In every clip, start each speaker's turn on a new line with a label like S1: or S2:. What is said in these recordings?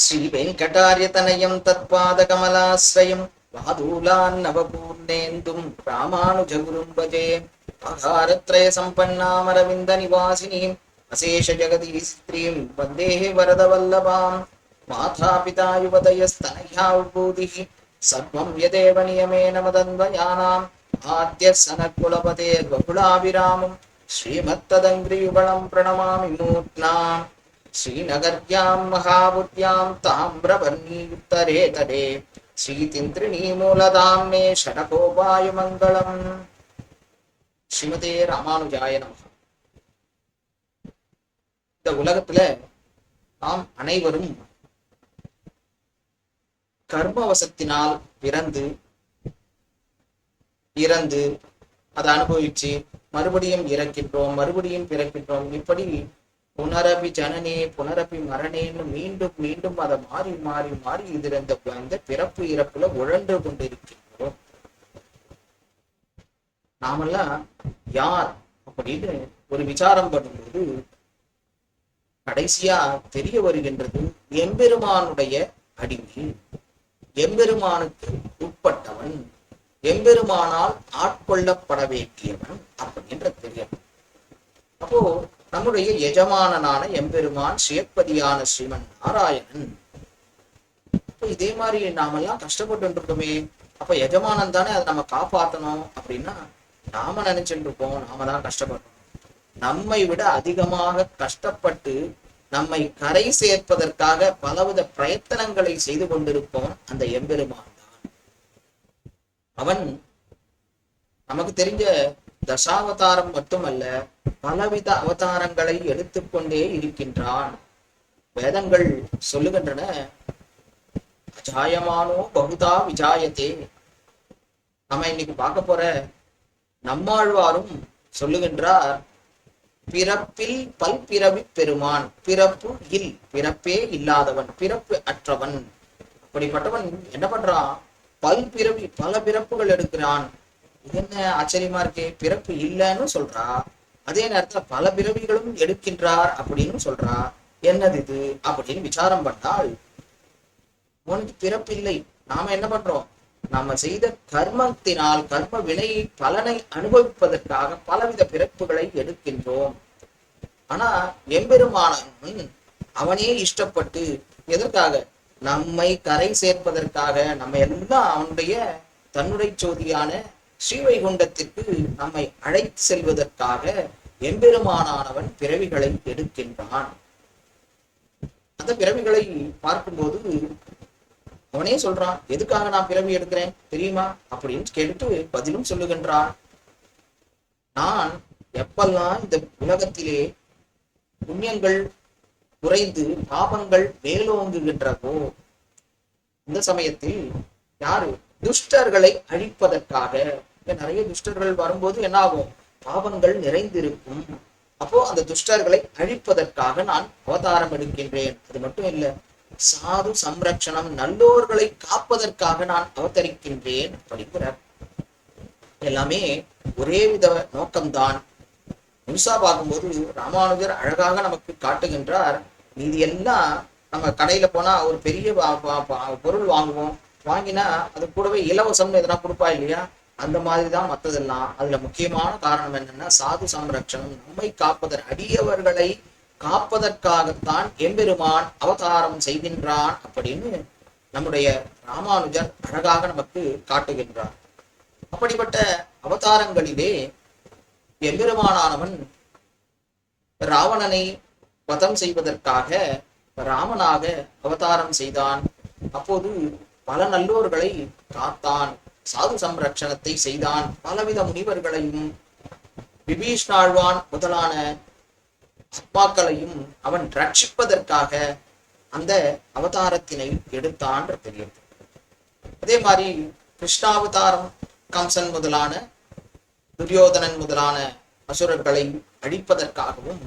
S1: श्रीवेङ्कटार्यतनयं तत्पादकमलाश्रयं वादूलान्नवपूर्णेन्दुं रामानुजगुरुं भजे आहारत्रयसम्पन्नामरविन्दनिवासिनीम् अशेषजगदीस्त्रीं वन्दे वरदवल्लभां मातापिता युवतयस्तनया विभूतिः सर्वं यदेव नियमेन मदन्वयानाम् आद्यः सनत्कुलपतेर्बहुलाभिरामं श्रीमत्तदङ्घ्रियुगलं प्रणमामि मूर्ध्नाम् श्रीनगर्यां महाबुद्ध्यां ताम्रवर्णीयुत्तरे तडे श्रीतिन्त्रिणीमूलधाम्ने षडकोपायमङ्गलम् ஸ்ரீமதே ராமானுஜாய நமக இந்த உலகத்துல நாம் அனைவரும் கர்மவசத்தினால் பிறந்து இறந்து அதை அனுபவிச்சு மறுபடியும் இறக்கின்றோம் மறுபடியும் பிறக்கின்றோம் இப்படி புனரபி ஜனனே புனரபி மரணேன்னு மீண்டும் மீண்டும் அதை மாறி மாறி மாறி இதுல இந்த அந்த பிறப்பு இறப்புல உழன்று கொண்டிருக்கின்றோம். நாமெல்லாம் யார் அப்படின்னு ஒரு விசாரம் பண்ணும்போது கடைசியா தெரிய வருகின்றது எம்பெருமானுடைய அடிமை. எம்பெருமானுக்கு உட்பட்டவன் எம்பெருமானால் ஆட்கொள்ளப்பட வேண்டியவன் அப்படின்ற தெரியும் அப்போ நம்முடைய எஜமானனான எம்பெருமான் சிவப்பதியான ஸ்ரீமன் நாராயணன். அப்போ இதே மாதிரி நாமெல்லாம் கஷ்டப்பட்டு இருக்கோமே அப்ப எஜமானன் தானே அதை நம்ம காப்பாத்தணும் அப்படின்னா நாம நினைச்சுட்டு இருப்போம் நாம தான் கஷ்டப்படுறோம். நம்மை விட அதிகமாக கஷ்டப்பட்டு நம்மை கரை சேர்ப்பதற்காக பலவித பிரயத்தனங்களை செய்து கொண்டிருப்போம் அந்த எம்பெருமான் தான். அவன் நமக்கு தெரிஞ்ச தசாவதாரம் மட்டுமல்ல பலவித அவதாரங்களை எடுத்துக்கொண்டே இருக்கின்றான். வேதங்கள் சொல்லுகின்றன அஜாயமானோ பகுதா விஜாயத்தே நம்ம இன்னைக்கு பார்க்க போற நம்மாழ்வாரும் சொல்லுகின்றார் பிறப்பில் பல்பிறவி பெருமான் பிறப்பு இல் பிறப்பே இல்லாதவன் பிறப்பு அற்றவன். அப்படிப்பட்டவன் என்ன பண்றான்? பல் பிறவி பல பிறப்புகள் எடுக்கிறான். என்ன ஆச்சரியமா இருக்கே? பிறப்பு இல்லைன்னு சொல்றா. அதே நேரத்துல பல பிறவிகளும் எடுக்கின்றார் அப்படின்னு சொல்றா. என்னது இது? அப்படின்னு விசாரம் பண்ணால் உனக்கு பிறப்பில்லை நாம என்ன பண்றோம்? நாம செய்த கர்மத்தினால் கர்ம வினை பலனை அனுபவிப்பதற்காக பலவித பிறப்புகளை எடுக்கின்றோம். ஆனா எம்பெருமானவன் அவனே இஷ்டப்பட்டு எதற்காக? நம்மை கரை சேர்ப்பதற்காக. நம்ம எல்லாம் அவனுடைய தன்னுடைய சோதியான ஸ்ரீவைகுண்டத்திற்கு நம்மை அழைத்து செல்வதற்காக எம்பெருமானானவன் பிறவிகளை எடுக்கின்றான். அந்த பிறவிகளை பார்க்கும்போது அவனே சொல்றான் எதுக்காக நான் பிறவி எடுக்கிறேன்? தெரியுமா? அப்படின்னு கேட்டுட்டு பதிலும் சொல்லுகின்றான். நான் எப்பெல்லாம் இந்த உலகத்திலே புண்ணியங்கள் குறைந்து பாபங்கள் மேலோங்குகின்றதோ இந்த சமயத்தில் யாரு துஷ்டர்களை அழிப்பதற்காக இங்க நிறைய துஷ்டர்கள் வரும்போது என்ன ஆகும் பாவங்கள் நிறைந்திருக்கும். அப்போ அந்த துஷ்டர்களை அழிப்பதற்காக நான் அவதாரம் எடுக்கின்றேன். அது மட்டும் இல்ல சாது சம்ரட்சணம் நல்லோர்களை காப்பதற்காக நான் அவதரிக்கின்றேன் அப்படிங்கிறார். எல்லாமே ஒரே வித நோக்கம்தான். முழுசா பார்க்கும்போது ராமானுஜர் அழகாக நமக்கு காட்டுகின்றார். மீதி எல்லாம் நம்ம கடையில போனா ஒரு பெரிய பொருள் வாங்குவோம். வாங்கினா அது கூடவே இலவசம்னு எதனா கொடுப்பா இல்லையா? அந்த மாதிரி தான் மற்றதெல்லாம் அதுல முக்கியமான காரணம் என்னன்னா சாது சம்ரட்சணம் நம்மை காப்பதற்கு அடியவர்களை காப்பதற்காகத்தான் எம்பெருமான் அவதாரம் செய்கின்றான் அப்படின்னு நம்முடைய ராமானுஜர் அழகாக நமக்கு காட்டுகின்றார். அப்படிப்பட்ட அவதாரங்களிலே எம்பெருமானானவன் ராவணனை வதம் செய்வதற்காக ராமனாக அவதாரம் செய்தான். அப்போது பல நல்லோர்களை காத்தான். சாது சம்ரட்சணத்தை செய்தான். பலவித முனிவர்களையும் விபீஷ்ணாழ்வான் முதலான அப்பாக்களையும் அவன் ரட்சிப்பதற்காக அந்த அவதாரத்தினை எடுத்தான் தெரியுது அதே மாதிரி கிருஷ்ணாவதாரம் கம்சன் முதலான துரியோதனன் முதலான அசுரர்களை அழிப்பதற்காகவும்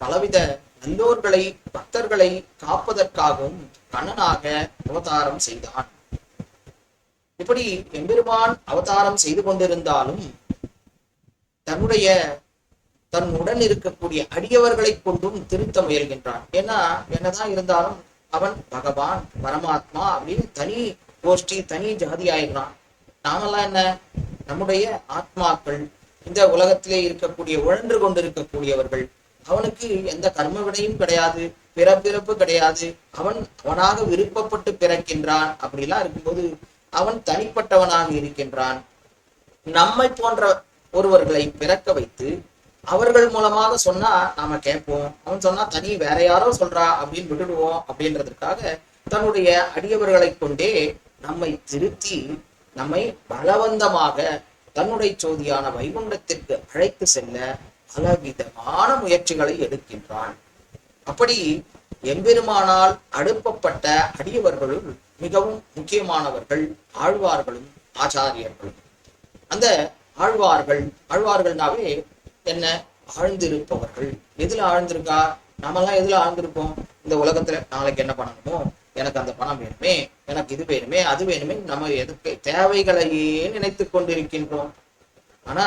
S1: பலவித நல்லோர்களை பக்தர்களை காப்பதற்காகவும் கண்ணனாக அவதாரம் செய்தான். இப்படி எம்பெருமான் அவதாரம் செய்து கொண்டிருந்தாலும் தன்னுடைய தன் உடன் இருக்கக்கூடிய அடியவர்களை கொண்டும் திருத்த முயல்கின்றான். ஏன்னா என்னதான் இருந்தாலும் அவன் பகவான் பரமாத்மா அப்படின்னு தனி கோஷ்டி தனி ஜாதி ஆயிடுறான். நாமெல்லாம் என்ன? நம்முடைய ஆத்மாக்கள் இந்த உலகத்திலே இருக்கக்கூடிய உழன்று கொண்டிருக்கக்கூடியவர்கள். அவனுக்கு எந்த கர்ம வினையும் கிடையாது பிறப்பிறப்பு கிடையாது. அவன் அவனாக விருப்பப்பட்டு பிறக்கின்றான். அப்படிலாம் இருக்கும்போது அவன் தனிப்பட்டவனாக இருக்கின்றான். நம்மை போன்ற ஒருவர்களை பிறக்க வைத்து அவர்கள் மூலமாக சொன்னா நாம கேட்போம். அவன் சொன்னா தனி வேற யாரோ சொல்றா அப்படின்னு விட்டுடுவோம் அப்படின்றதுக்காக தன்னுடைய அடியவர்களை கொண்டே நம்மை திருத்தி நம்மை பலவந்தமாக தன்னுடைய சோதியான வைகுண்டத்திற்கு அழைத்து செல்ல பலவிதமான முயற்சிகளை எடுக்கின்றான். அப்படி எம்பெருமானால் அடுப்பப்பட்ட அடியவர்களுள் மிகவும் முக்கியமானவர்கள் ஆழ்வார்களும் ஆச்சாரியர்களும். அந்த ஆழ்வார்கள் ஆழ்வார்கள்னாவே என்ன? ஆழ்ந்திருப்பவர்கள். எதுல ஆழ்ந்திருக்கா? நாமெல்லாம் எதுல ஆழ்ந்திருப்போம்? இந்த உலகத்துல நாளைக்கு என்ன பண்ணணுமோ? எனக்கு அந்த பணம் வேணுமே எனக்கு இது வேணுமே அது வேணுமே நம்ம எதுக்கு தேவைகளையே நினைத்து கொண்டிருக்கின்றோம். ஆனா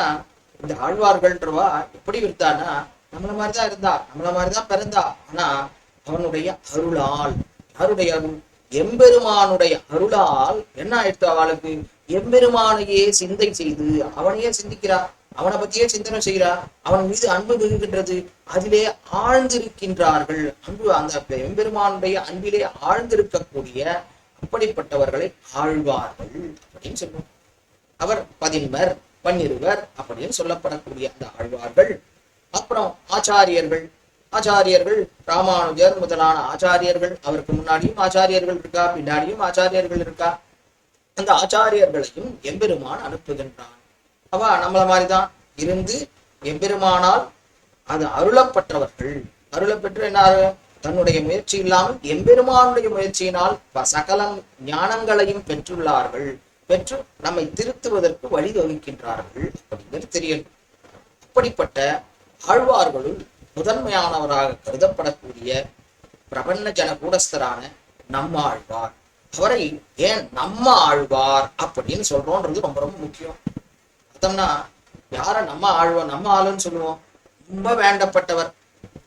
S1: இந்த ஆழ்வார்கள்ன்றவா எப்படி இருந்தான்னா நம்மள மாதிரிதான் இருந்தா நம்மள மாதிரிதான் பிறந்தா. ஆனா அவனுடைய அருளால் யாருடைய அருள்? எம்பெருமானுடைய அருளால் என்ன ஆயிடுத்து அவளுக்கு? எம்பெருமானையே சிந்தை செய்து அவனையே சிந்திக்கிறா? அவனை பத்தியே சிந்தனை செய்கிறா அவன் மீது அன்பு மிகுகின்றது. அதிலே ஆழ்ந்திருக்கின்றார்கள். அன்பு அந்த எம்பெருமானுடைய அன்பிலே ஆழ்ந்திருக்கக்கூடிய அப்படிப்பட்டவர்களை ஆழ்வார்கள் அப்படின்னு சொல்லுவோம் அவர் பதின்மர் பன்னிருவர் அப்படின்னு சொல்லப்படக்கூடிய அந்த ஆழ்வார்கள். அப்புறம் ஆச்சாரியர்கள் ஆச்சாரியர்கள் ராமானுஜர் முதலான ஆச்சாரியர்கள் அவருக்கு முன்னாடியும் ஆச்சாரியர்கள் இருக்கா பின்னாடியும் ஆச்சாரியர்கள் இருக்கா? அந்த ஆச்சாரியர்களையும் எம்பெருமான் அனுப்புகின்றான். அவ நம்மள மாதிரிதான் இருந்து எம்பெருமானால் அது அருளப்பட்டவர்கள். அருளப்பெற்று என்ன தன்னுடைய முயற்சி இல்லாமல் எம்பெருமானுடைய முயற்சியினால் ப- சகலம் ஞானங்களையும் பெற்றுள்ளார்கள். பெற்று நம்மை திருத்துவதற்கு வழி தொகுக்கின்றார்கள் அப்படிங்கிறது தெரியணும். அப்படிப்பட்ட ஆழ்வார்களுள் முதன்மையானவராக கருதப்படக்கூடிய பிரபன்ன ஜன கூடஸ்தரான நம்மாழ்வார். அவரை ஏன் நம்ம ஆழ்வார் அப்படின்னு சொல்றோன்றது ரொம்ப ரொம்ப முக்கியம். அர்த்தம்னா யார நம்ம ஆழ்வார் நம்ம ஆளுன்னு சொல்லுவோம். ரொம்ப வேண்டப்பட்டவர்.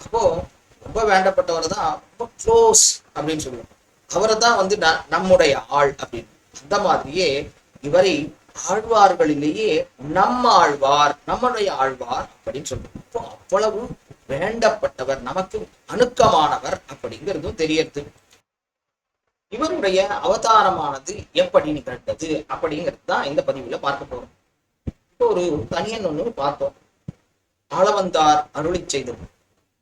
S1: அப்போ ரொம்ப வேண்டப்பட்டவர் தான் ரொம்ப க்ளோஸ் அப்படின்னு சொல்லுவோம். அவரை தான் வந்து ந- நம்முடைய ஆள் அப்படின்னு. அந்த மாதிரியே இவரை ஆழ்வார்களிலேயே நம்ம ஆழ்வார் நம்முடைய ஆழ்வார் அப்படின்னு சொல்லுவோம். அப்போ அவ்வளவு வேண்டப்பட்டவர் நமக்கு அணுக்கமானவர் அப்படிங்கிறதும் தெரியறது. இவருடைய அவதாரமானது எப்படி நிகழ்ந்தது அப்படிங்கிறது தான் இந்த பதிவுல பார்க்க போறோம். இப்போ ஒரு தனியன் ஒண்ணு பார்த்தோம். ஆளவந்தார் அருளி செய்தது.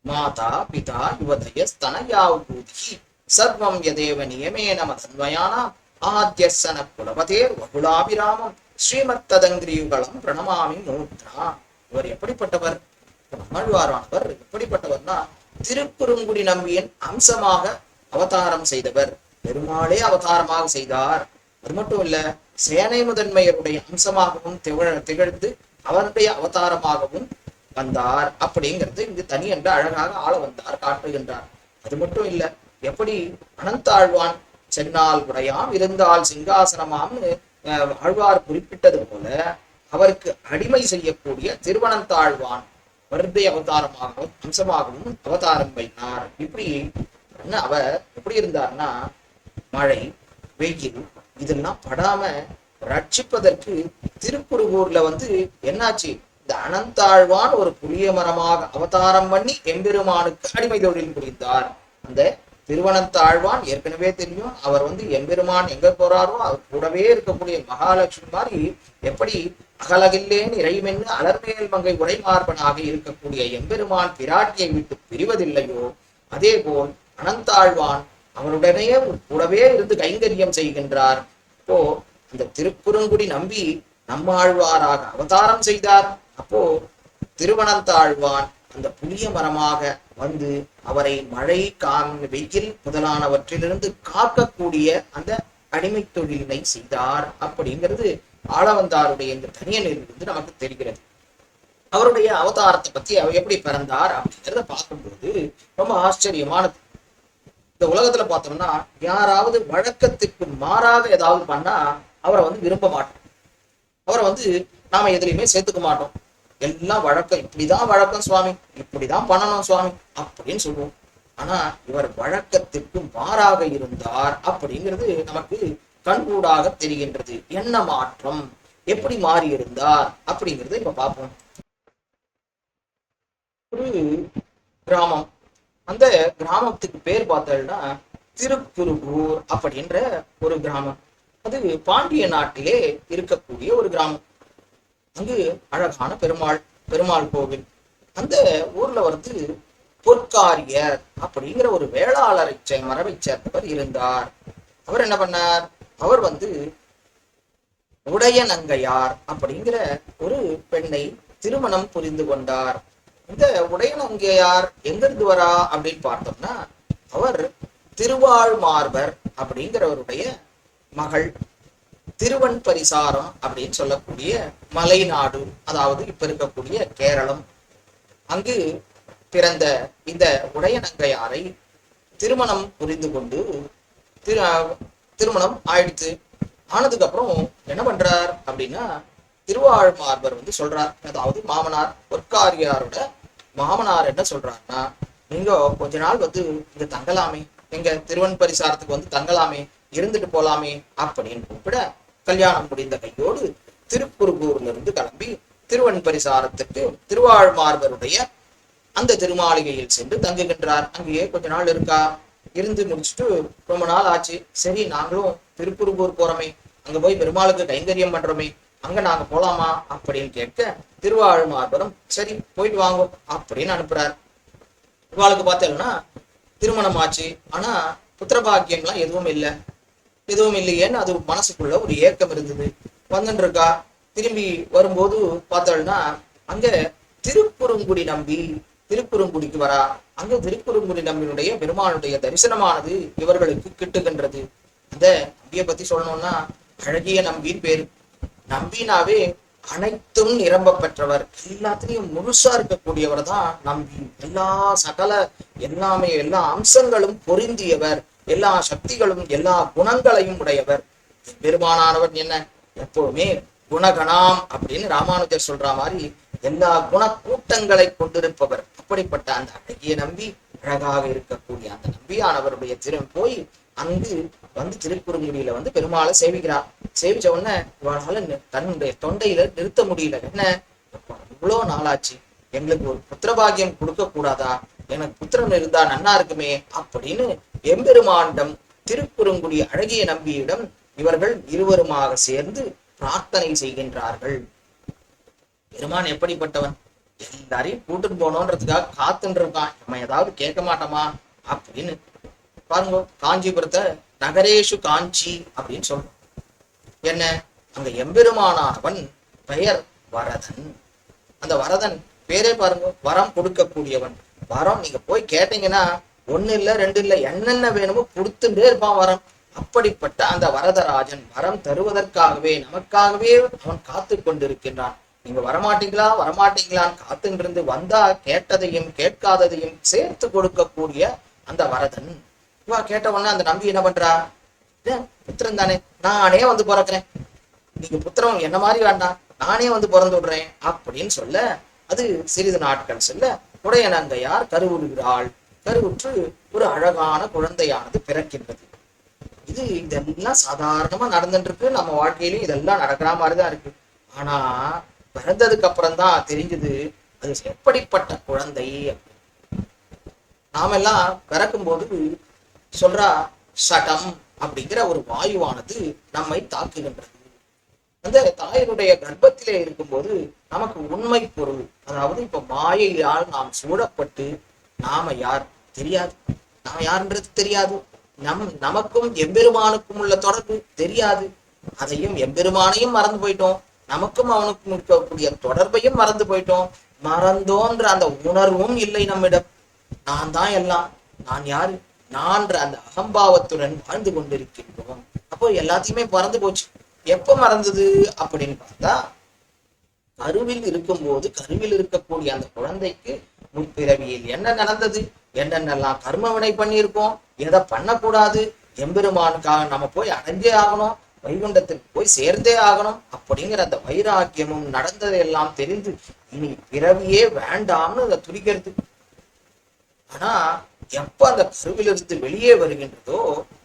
S1: மாதா பிதா யுவதய ஸ்தனயாவூதி சர்வம் யதேவ நியமேன மதன்வயானாம் ஆத்தியசன குலபதேர் வகுலாபிராமம் ஸ்ரீமத்ததங்கிரியுகலம் பிரணமாமி நூத்ரா இவர் எப்படிப்பட்டவர்? நம்மாழ்வாரானவர் எப்படிப்பட்டவர்னா திருக்குறுங்குடி நம்பியின் அம்சமாக அவதாரம் செய்தவர். பெருமாளே அவதாரமாக செய்தார். அது மட்டும் இல்ல சேனை முதன்மையருடைய அம்சமாகவும் திகழ திகழ்ந்து அவருடைய அவதாரமாகவும் வந்தார். அப்படிங்கிறது இங்கு தனி என்று அழகாக ஆள வந்தார் காட்டுகின்றார். அது மட்டும் இல்ல எப்படி அனந்தாழ்வான் சென்னால் உடையாம் இருந்தால் சிங்காசனமாம்னு அஹ், ஆழ்வார் குறிப்பிட்டது போல அவருக்கு அடிமை செய்யக்கூடிய திருவனந்தாழ்வான் வருடைய அவதாரமாகவும் அம்சமாகவும் அவதாரம் வைத்தார். இப்படி என்ன அவர் எப்படி இருந்தார்னா மழை வெயில் இதெல்லாம் படாம ரட்சிப்பதற்கு திருப்புருகூர்ல வந்து என்னாச்சு? இந்த அனந்தாழ்வான் ஒரு புளிய மரமாக அவதாரம் பண்ணி எம்பெருமானுக்கு அடிமை தொழில் புரிந்தார். அந்த திருவனந்தாழ்வான் ஏற்கனவே தெரியும் அவர் வந்து எம்பெருமான் எங்க போறாரோ அவர் கூடவே இருக்கக்கூடிய மகாலட்சுமி மாதிரி எப்படி அகலகில்லேன் இறைமென்று அலர்மேல் மங்கை உரைமார்பனாக இருக்கக்கூடிய எம்பெருமான் பிராட்டியை விட்டு பிரிவதில்லையோ அதே போல் அனந்தாழ்வான் அவருடனே கூடவே இருந்து கைங்கரியம் செய்கின்றார். அப்போ அந்த திருக்குறுங்குடி நம்பி நம்மாழ்வாராக அவதாரம் செய்தார். அப்போ திருவனந்தாழ்வான் அந்த புளிய மரமாக வந்து அவரை மழை கான் வெயில் முதலானவற்றிலிருந்து காக்கக்கூடிய அந்த அடிமை தொழிலினை செய்தார். அப்படிங்கிறது ஆளவந்தாருடைய இந்த தனியனிலிருந்து நமக்கு தெரிகிறது. அவருடைய அவதாரத்தை பத்தி அவர் எப்படி பிறந்தார் அப்படிங்கிறத பார்க்கும்போது ரொம்ப ஆச்சரியமானது இந்த உலகத்துல பார்த்தோம்னா யாராவது வழக்கத்துக்கு மாறாக ஏதாவது பண்ணா அவரை வந்து விரும்ப மாட்டோம். அவரை வந்து நாம எதுலையுமே சேர்த்துக்க மாட்டோம். எல்லாம் வழக்கம் இப்படிதான் வழக்கம் சுவாமி இப்படிதான் பண்ணணும் சுவாமி அப்படின்னு சொல்லுவோம். ஆனா இவர் வழக்கத்திற்கு மாறாக இருந்தார் அப்படிங்கிறது நமக்கு கண்கூடாக தெரிகின்றது. என்ன மாற்றம்? எப்படி மாறி இருந்தார் அப்படிங்கறத இப்ப பார்ப்போம். ஒரு கிராமம். அந்த கிராமத்துக்கு பேர் பார்த்தோம்னா திருக்குறுகூர் அப்படின்ற ஒரு கிராமம். அது பாண்டிய நாட்டிலே இருக்கக்கூடிய ஒரு கிராமம். அங்கு அழகான பெருமாள் பெருமாள் கோவில். அந்த ஊர்ல வந்து பொற்காரியர் அப்படிங்கிற ஒரு வேளாளரை மரபை சேர்ந்தவர் இருந்தார். அவர் என்ன பண்ணார்? அவர் வந்து உடையநங்கையார் அப்படிங்கிற ஒரு பெண்ணை திருமணம் புரிந்து கொண்டார். இந்த உடையநங்கையார் எங்கிருந்து வரா? அப்படின்னு பார்த்தோம்னா அவர் திருவாழ்மார்பர் அப்படிங்கிறவருடைய மகள். திருவன் பரிசாரம் அப்படின்னு சொல்லக்கூடிய மலைநாடு அதாவது இப்ப இருக்கக்கூடிய கேரளம். அங்கு பிறந்த இந்த உடையநங்கையாரை திருமணம் புரிந்து கொண்டு திரு திருமணம் ஆயிடுச்சு. ஆனதுக்கு அப்புறம் என்ன பண்றார் அப்படின்னா திருவாழ்மார்பர் வந்து சொல்றார். அதாவது மாமனார் பொற்காரியாரோட மாமனார் என்ன சொல்றாருன்னா நீங்க கொஞ்ச நாள் வந்து இங்க தங்கலாமே. எங்க திருவன் பரிசாரத்துக்கு வந்து தங்கலாமே. இருந்துட்டு போலாமே. அப்படின்னு கூப்பிட கல்யாணம் முடிந்த கையோடு திருப்புருகூர்ல இருந்து கிளம்பி திருவன் பரிசாரத்துக்கு திருவாழ்மார்பருடைய அந்த திருமாளிகையில் சென்று தங்குகின்றார். அங்கேயே கொஞ்ச நாள் இருக்கா? இருந்து முடிச்சுட்டு ரொம்ப நாள் ஆச்சு. சரி நாங்களும் திருப்பூர் போறோமே. அங்க போய் பெருமாளுக்கு கைங்கரியம் பண்றோமே. அங்க நாங்க போலாமா அப்படின்னு கேட்க திருவாழ்மார்பரம் சரி போயிட்டு வாங்க அப்படின்னு அனுப்புறாரு. இவாளுக்கு பார்த்தோம்னா திருமணம் ஆச்சு ஆனா புத்திரபாக்கியம்லாம் எதுவும் இல்லை. எதுவும் இல்லையேன்னு அது மனசுக்குள்ள ஒரு ஏக்கம் இருந்தது. வந்துட்டு இருக்கா திரும்பி வரும்போது பார்த்தோம்னா அங்க திருப்புறங்குடி நம்பி திருக்குறுங்குடிக்கு வரா. அங்க திருக்குறுங்குடி நம்மளுடைய பெருமானுடைய தரிசனமானது இவர்களுக்கு கிட்டுகின்றது. அந்த நம்பியை பத்தி சொல்லணும்னா அழகிய நம்பின்னு பேர். நம்பினாவே அனைத்தும் நிரம்ப பெற்றவர். எல்லாத்திலையும் முழுசா இருக்கக்கூடியவர் தான் நம்பி. எல்லா சகல எல்லாமே எல்லா அம்சங்களும் பொருந்தியவர். எல்லா சக்திகளும் எல்லா குணங்களையும் உடையவர். பெருமானானவர் என்ன? எப்பவுமே குணகணாம் அப்படின்னு ராமானுஜர் சொல்ற மாதிரி எல்லா குணக்கூட்டங்களை கொண்டிருப்பவர். அப்படிப்பட்ட அந்த அழகிய நம்பி அழகாக இருக்கக்கூடிய அந்த நம்பியானவருடைய திறன் போய் அங்கு வந்து திருக்குறுங்குடியில வந்து பெருமாளை சேவிக்கிறார். சேவிச்ச உடனே இவனால தன்னுடைய தொண்டையில நிறுத்த முடியல. என்ன? இவ்வளோ இவ்வளவு நாளாச்சு. எங்களுக்கு ஒரு புத்திரபாகியம் கொடுக்க கூடாதா எனக்கு புத்திரன் இருந்தா நன்னா இருக்குமே அப்படின்னு எம்பெருமாண்டம் திருக்குறுங்குடி அழகிய நம்பியிடம் இவர்கள் இருவருமாக சேர்ந்து பிரார்த்தனை செய்கின்றார்கள். பெருமான் எப்படிப்பட்டவன்? எல்லாரையும் கூட்டிட்டு போனோன்றதுக்காக காத்துன்னு இருக்கான் நம்ம ஏதாவது கேட்க மாட்டோமா? அப்படின்னு பாருங்க காஞ்சிபுரத்தை நகரேஷு காஞ்சி அப்படின்னு சொல்றோம். என்ன? அங்க எம்பெருமானானவன் பெயர் வரதன். அந்த வரதன் பேரே பாருங்க வரம் கொடுக்கக்கூடியவன். வரம் நீங்க போய் கேட்டீங்கன்னா ஒண்ணு இல்ல ரெண்டு இல்ல என்னென்ன வேணுமோ கொடுத்துட்டே இருப்பான் வரம். அப்படிப்பட்ட அந்த வரதராஜன் வரம் தருவதற்காகவே நமக்காகவே அவன் காத்து கொண்டிருக்கின்றான் நீங்க வரமாட்டீங்களா? வரமாட்டீங்களான்னு காத்துன்றிருந்து இருந்து வந்தா கேட்டதையும் கேட்காததையும் சேர்த்து கொடுக்கக்கூடிய அந்த வரதன். இவா கேட்ட உடனே அந்த நம்பி என்ன பண்றா? புத்திரன் தானே. நானே வந்து பிறக்கிறேன். நீங்க புத்திரம் என்ன மாதிரி வேண்டாம். நானே வந்து பிறந்து விடுறேன். அப்படின்னு சொல்ல அது சிறிது நாட்கள் செல்ல உடையனங்கையார் கருவுறுகிறாள். கருவுற்று ஒரு அழகான குழந்தையானது பிறக்கின்றது. இது இதெல்லாம் சாதாரணமா நடந்துட்டு இருக்கு நம்ம வாழ்க்கையிலும் இதெல்லாம் நடக்கிற மாதிரிதான் இருக்கு. ஆனா பிறந்ததுக்கு அப்புறம் தான் தெரிஞ்சது அது எப்படிப்பட்ட குழந்தை நாமெல்லாம் பிறக்கும்போது சொல்றா சடம் அப்படிங்கிற ஒரு வாயுவானது நம்மை தாக்குகின்றது. அந்த தாயினுடைய கர்ப்பத்திலே இருக்கும்போது நமக்கு உண்மை பொருள் அதாவது இப்ப மாயையால் நாம் சூழப்பட்டு நாம யார்? தெரியாது. நாம யாருன்றது தெரியாது. நம் நமக்கும் எம்பெருமானுக்கும் உள்ள தொடர்பு தெரியாது. அதையும் எம்பெருமானையும் மறந்து போயிட்டோம். நமக்கும் அவனுக்கும் இருக்கக்கூடிய தொடர்பையும் மறந்து போயிட்டோம். மறந்தோன்ற அந்த உணர்வும் இல்லை நம்மிடம். நான் தான் எல்லாம். நான் யாரு? நான்ற அந்த அகம்பாவத்துடன் வாழ்ந்து கொண்டிருக்கின்றோம். அப்போ எல்லாத்தையுமே மறந்து போச்சு. எப்ப மறந்தது அப்படின்னு பார்த்தா கருவில் இருக்கும்போது கருவில் இருக்கக்கூடிய அந்த குழந்தைக்கு முற்பிறவியில் என்ன நடந்தது? என்னென்னலாம் கர்மவினை பண்ணியிருக்கோம்? எதை பண்ணக்கூடாது? எம்பெருமானுக்காக நம்ம போய் அடைஞ்சே ஆகணும். வைகுண்டத்தில் போய் சேர்ந்தே ஆகணும். அப்படிங்கிற அந்த வைராக்கியமும் நடந்ததெல்லாம் தெரிந்து இனி பிறவியே வேண்டாம்னு அதை துடிக்கிறது. ஆனா எப்ப அந்த கருவிலிருந்து வெளியே வருகின்றதோ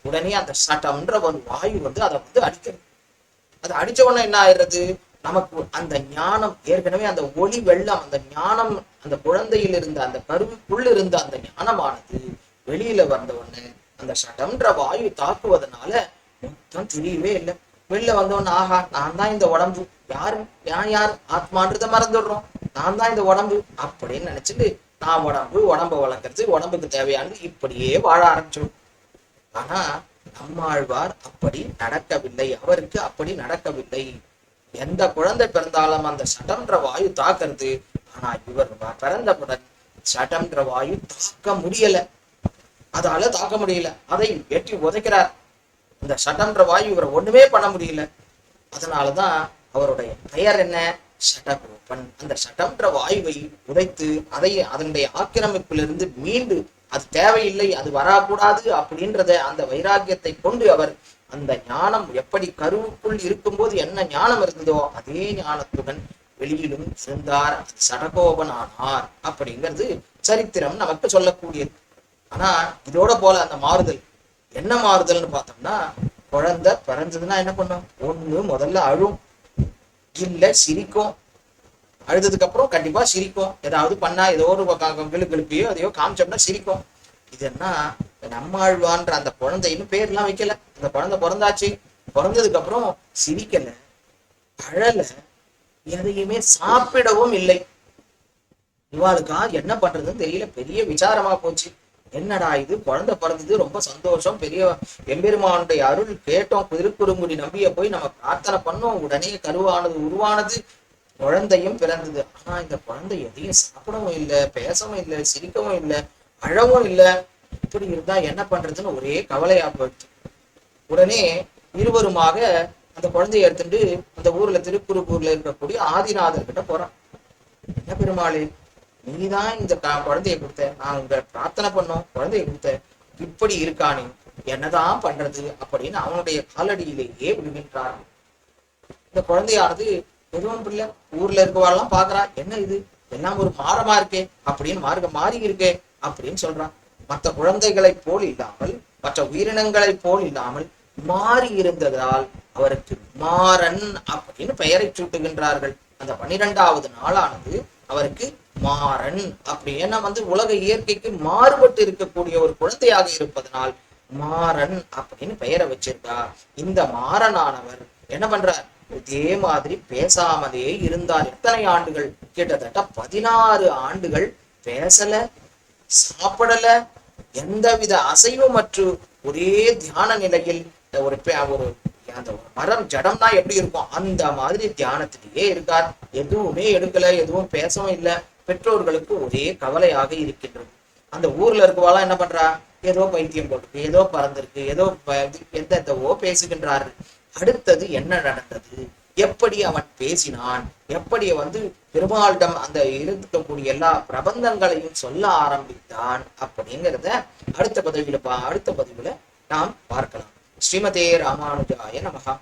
S1: உடனே அந்த சட்டம்ன்ற ஒரு வாயு வந்து அதை வந்து அடிக்கிறது. அது அடிச்ச உடனே என்ன ஆயிடுறது? நமக்கு அந்த ஞானம் ஏற்கனவே அந்த ஒளி வெள்ளம் அந்த ஞானம் அந்த குழந்தையில் இருந்த அந்த கருவுக்குள் இருந்த அந்த ஞானமானது வெளியில வந்த உடனே அந்த சட்டம்ன்ற வாயு தாக்குவதனால மொத்தம் தெரியவே இல்லை. வெளில வந்த உடனே ஆஹா நான் தான் இந்த உடம்பு. யாரு? நான் யார்? ஆத்மான்றத மறந்துடுறோம். நான் தான் இந்த உடம்பு. அப்படின்னு நினைச்சிட்டு நான் உடம்பு உடம்ப வளர்க்கறது உடம்புக்கு தேவையானது இப்படியே வாழ ஆரம்பிச்சிடும். ஆனா நம்மாழ்வார் அப்படி நடக்கவில்லை. அவருக்கு அப்படி நடக்கவில்லை. எந்த குழந்தை பிறந்தாலும் அந்த சடம்ன்ற வாயு தாக்குறது. ஆனா இவர் பிறந்தவுடன் சடம்ன்ற வாயு தாக்க முடியல. அதால தாக்க முடியல. அதை வெட்டி உதைக்கிறார். இந்த சட்டம்ன்ற வாயு இவரை ஒண்ணுமே பண்ண முடியல. அதனால தான் அவருடைய பெயர் என்ன? சட்டகோபன். அந்த சட்டம்ன்ற வாயுவை உடைத்து அதை அதனுடைய ஆக்கிரமிப்பிலிருந்து மீண்டு அது தேவையில்லை அது வரக்கூடாது அப்படின்றத அந்த வைராக்கியத்தை கொண்டு அவர் அந்த ஞானம் எப்படி கருவுக்குள் இருக்கும்போது என்ன ஞானம் இருந்ததோ அதே ஞானத்துடன் வெளியிலும் இருந்தார் சடகோபன் ஆனார் அப்படிங்கிறது சரித்திரம் நமக்கு சொல்லக்கூடியது. ஆனா இதோட போல அந்த மாறுதல் என்ன மாறுதல்னு பார்த்தோம்னா குழந்தை பிறந்ததுன்னா என்ன பண்ணும்? ஒண்ணு முதல்ல அழும். இல்ல சிரிக்கும். அழுததுக்கு அப்புறம் கண்டிப்பா சிரிக்கும். ஏதாவது பண்ணா ஏதோ ஒரு கிளுப்பியோ அதையோ காமிச்சோம்னா சிரிக்கும். இது என்ன? நம்மாழ்வான்ற அந்த குழந்தைன்னு பேர்லாம் வைக்கல. அந்த குழந்தை பிறந்தாச்சு. பிறந்ததுக்கு அப்புறம் சிரிக்கல. அழல. எதையுமே சாப்பிடவும் இல்லை. இவாளுக்கா என்ன பண்றதுன்னு தெரியல. பெரிய விசாரமா போச்சு. என்னடா இது? குழந்தை பிறந்தது ரொம்ப சந்தோஷம். பெரிய எம்பெருமானுடைய அருள் கேட்டோம். திருக்குறுங்குடி நம்பிய போய் நம்ம பிரார்த்தனை பண்ணோம். உடனே கருவானது உருவானது குழந்தையும் பிறந்தது. ஆனா இந்த குழந்தை எதையும் சாப்பிடவும் இல்லை பேசவும் இல்லை சிரிக்கவும் இல்லை அழவும் இல்லை. இப்படி இருந்தா என்ன பண்றதுன்னு ஒரே கவலையா போயிடுச்சு. உடனே இருவருமாக அந்த குழந்தையை எடுத்துட்டு அந்த ஊர்ல திருக்குறுப்பூர்ல இருக்கக்கூடிய ஆதிநாதர் கிட்ட போறான். என்ன பெருமாளே? நீதான் இந்த குழந்தைய குழந்தையை கொடுத்த. நான் உங்க பிரார்த்தனை பண்ணோம் குழந்தையை கொடுத்த. இப்படி இருக்கானே என்னதான் பண்றது அப்படின்னு அவனுடைய காலடியிலேயே விழுகின்றார் இந்த குழந்தையானது எதுவும் பிள்ளை ஊர்ல இருக்கவாள்லாம் பாக்குறா என்ன இது? எல்லாம் ஒரு மாறமா இருக்கே அப்படின்னு மார்க்க மாறி இருக்கே அப்படின்னு சொல்றான். மற்ற குழந்தைகளைப் போல் இல்லாமல் மற்ற உயிரினங்களைப் போல் இல்லாமல் மாறி இருந்ததால் அவருக்கு மாறன் அப்படின்னு பெயரை சூட்டுகின்றார்கள். அந்த பன்னிரெண்டாவது நாளானது அவருக்கு மாறன் அப்படி ஏன்னா வந்து உலக இயற்கைக்கு மாறுபட்டு இருக்கக்கூடிய ஒரு குழந்தையாக இருப்பதனால் மாறன் அப்படின்னு பெயரை வச்சிருக்கா. இந்த மாறனானவர் என்ன பண்றார்? இதே மாதிரி பேசாமலே இருந்தார். எத்தனை ஆண்டுகள்? கிட்டத்தட்ட பதினாறு ஆண்டுகள் பேசல சாப்பிடல எந்தவித அசைவமற்று ஒரே தியான நிலையில் ஒரு பே- ஒரு அந்த மரம் ஜடம்னா எப்படி இருக்கும்? அந்த மாதிரி தியானத்திலேயே இருக்கார். எதுவுமே எடுக்கல எதுவும் பேசவும் இல்லை. பெற்றோர்களுக்கு ஒரே கவலையாக இருக்கின்றது. அந்த ஊர்ல இருக்கவாலாம் என்ன பண்றா? ஏதோ பைத்தியம் போட்டு ஏதோ பறந்திருக்கு ஏதோ எந்த எந்தவோ பேசுகின்றாரு. அடுத்தது என்ன நடந்தது? எப்படி அவன் பேசினான்? எப்படி வந்து பெருமாளிடம் அந்த இருக்கக்கூடிய எல்லா பிரபந்தங்களையும் சொல்ல ஆரம்பித்தான் அப்படிங்கிறத அடுத்த பதவியில பா அடுத்த பதவியில நாம் பார்க்கலாம். ஸ்ரீமதே ராமானுஜாய நமகா